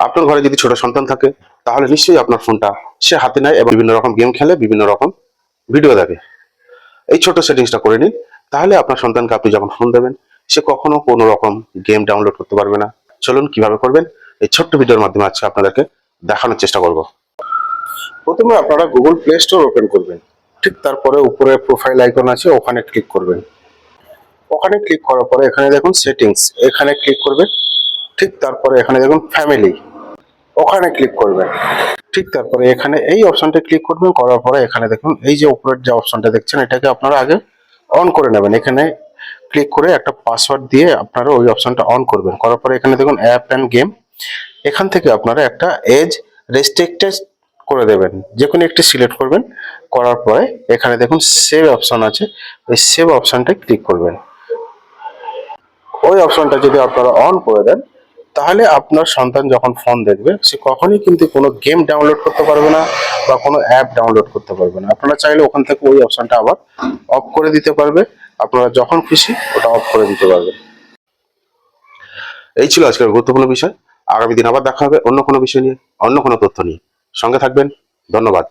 আপনার ঘরে যদি ছোট সন্তান থাকে, তাহলে নিশ্চয়ই আপনার ফোনটা সে হাতে নেয় এবং বিভিন্ন রকম গেম খেলে, বিভিন্ন রকম ভিডিও দেখে। এই ছোট সেটিংসটা করে নিন, তাহলে আপনার সন্তানকে আপনি যখন ফোন দেবেন, সে কখনো কোনো রকম গেম ডাউনলোড করতে পারবে না। চলুন কীভাবে করবেন? এই ছোট্ট ভিডিওর মাধ্যমে আজকে আপনাদেরকে দেখানোর চেষ্টা করব। প্রথমে আপনারা গুগল প্লে স্টোর ওপেন করবেন। ঠিক তারপরে উপরে প্রোফাইল আইকন আছে, ওখানে ক্লিক করবেন। ওখানে ক্লিক করার পরে এখানে দেখুন সেটিংস এখানে ক্লিক করবেন। ঠিক তারপরে এখানে দেখুন ফ্যামিলি ওখানে ক্লিক করবেন। ঠিক তারপরে এখানে এই অপশনটা ক্লিক করবেন, করার পরে এখানে দেখুন, এই যে উপরের যে অপশনটা দেখছেন, এটাকে আপনারা আগে অন করে নেবেন। এখানে ক্লিক করে একটা পাসওয়ার্ড দিয়ে আপনারা ওই অপশনটা অন করবেন। করার পরে এখানে দেখুন অ্যাপ অ্যান্ড গেম এখান থেকে আপনারা একটা এজ রেস্ট্রিক্টেড করে দেবেন। যে কোনো একটি সিলেক্ট করবেন। করার পরে এখানে দেখুন সেভ অপশন আছে। ওই সেভ অপশনটা ক্লিক করবেন। ওই অপশনটা যদি আপনারা অন করে দেন তাহলে আপনার সন্তান যখন ফোন দেখবে, সে কখনই কিন্তু কোনো গেম ডাউনলোড করতে পারবে না বা কোনো অ্যাপ ডাউনলোড করতে পারবে না। আপনারা চাইলে ওখান থেকে ওই অপশানটা আবার অফ করে দিতে পারবে। আপনারা যখন খুশি ওটা অফ করে দিতে পারবে এই ছিল আজকের গুরুত্বপূর্ণ বিষয়। আগামী দিন আবার দেখা হবে অন্য কোনো বিষয় নিয়ে, অন্য কোনো তথ্য নিয়ে। সঙ্গে থাকবেন। ধন্যবাদ।